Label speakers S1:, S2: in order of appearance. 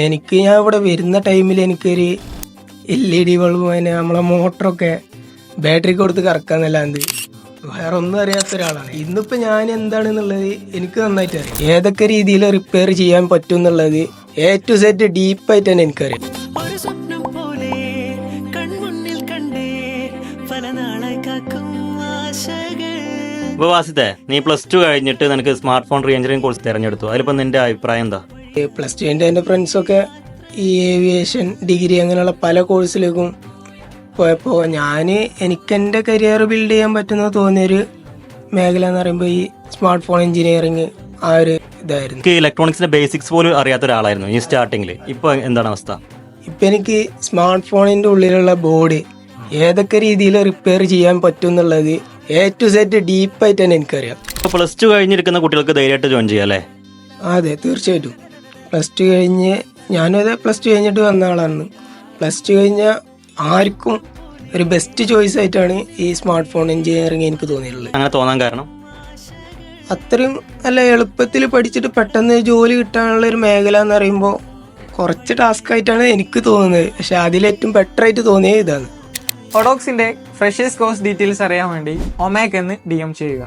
S1: എനിക്ക് ഞാൻ ഇവിടെ വരുന്ന ടൈമിൽ എനിക്കൊരു എൽ ഇ ഡി ബൾബ് അതിന് നമ്മളെ മോട്ടറൊക്കെ ബാറ്ററി കൊടുത്ത് കറക്കാന്നല്ലാണ്ട് വേറെ ഒന്നും അറിയാത്ത ഒരാളാണ്. ഇന്നിപ്പോൾ ഞാൻ എന്താണെന്നുള്ളത് എനിക്ക് നന്നായിട്ട് അറിയാം. ഏതൊക്കെ രീതിയിൽ റിപ്പയർ ചെയ്യാൻ പറ്റും എന്നുള്ളത് എ ടു സെറ്റ് ഡീപ്പായിട്ട് തന്നെ എനിക്കറിയാം.
S2: ഒരു സ്വപ്നം പോലെ കൺമുന്നിൽ കണ്ടേ പല നാളായി ആശകൾ.
S3: ഇപ്പൊ വാസിത്തെ നീ പ്ലസ് ടു കഴിഞ്ഞിട്ട് നിനക്ക് സ്മാർട്ട് ഫോൺ റീ എഞ്ചിനീയറിംഗ് കോഴ്സ് തിരഞ്ഞെടുത്തു. അതിലിപ്പോ നിന്റെ അഭിപ്രായം എന്താ?
S1: പ്ലസ് ടുവിന്റെ എന്റെ ഫ്രണ്ട്സൊക്കെ ഈ ഏവിയേഷൻ ഡിഗ്രി അങ്ങനെയുള്ള പല കോഴ്സിലേക്കും പോയപ്പോൾ ഞാൻ എനിക്കെന്റെ കരിയർ ബിൽഡ് ചെയ്യാൻ പറ്റുന്ന തോന്നിയൊരു മേഖല എന്ന് പറയുമ്പോൾ ഈ സ്മാർട്ട് ഫോൺ എഞ്ചിനീയറിങ് ആ ഒരു ഇതായിരുന്നു.
S3: എനിക്ക് ഇലക്ട്രോണിക്സിന്റെ ബേസിക്സ് പോലും അറിയാത്ത ഒരാളായിരുന്നു ഈ സ്റ്റാർട്ടിങ്ങിൽ ഇപ്പൊ എന്താണ് അവസ്ഥ?
S1: ഇപ്പം എനിക്ക് സ്മാർട്ട് ഫോണിന്റെ ഉള്ളിലുള്ള ബോർഡ് ഏതൊക്കെ രീതിയിൽ റിപ്പയർ ചെയ്യാൻ പറ്റും എന്നുള്ളത് എ ടു സെറ്റ് ഡീപ്പായിട്ട് തന്നെ എനിക്കറിയാം.
S3: പ്ലസ് ടു കഴിഞ്ഞിരിക്കുന്ന കുട്ടികൾക്ക് ധൈര്യമായിട്ട് ജോയിൻ ചെയ്യാം അല്ലേ?
S1: അതെ തീർച്ചയായിട്ടും. പ്ലസ് ടു കഴിഞ്ഞ് ഞാനും അതെ പ്ലസ് ടു കഴിഞ്ഞിട്ട് വന്ന ആളാണ്. പ്ലസ് ടു കഴിഞ്ഞ ആർക്കും ഒരു ബെസ്റ്റ് ചോയ്സ് ആയിട്ടാണ് ഈ സ്മാർട്ട് ഫോൺ എഞ്ചിനീയറിംഗ് എനിക്ക് തോന്നിയിട്ടുള്ളത്.
S3: അങ്ങനെ തോന്നാൻ കാരണം?
S1: അത്രയും അല്ല എളുപ്പത്തിൽ പഠിച്ചിട്ട് പെട്ടെന്ന് ജോലി കിട്ടാനുള്ള ഒരു മേഖല എന്ന് പറയുമ്പോൾ കുറച്ച് ടാസ്ക് ആയിട്ടാണ് എനിക്ക് തോന്നുന്നത്. പക്ഷെ അതിലേറ്റവും ബെറ്റർ ആയിട്ട് തോന്നിയത് ഇതാണ്.
S4: ഒഡോക്സിന്റെ ഫ്രഷേഴ്സ് കോഴ്സ് ഡീറ്റെയിൽസ് അറിയാൻ വേണ്ടി ഒമാക്ക് എന്ന് ഡി എം ചെയ്യുക.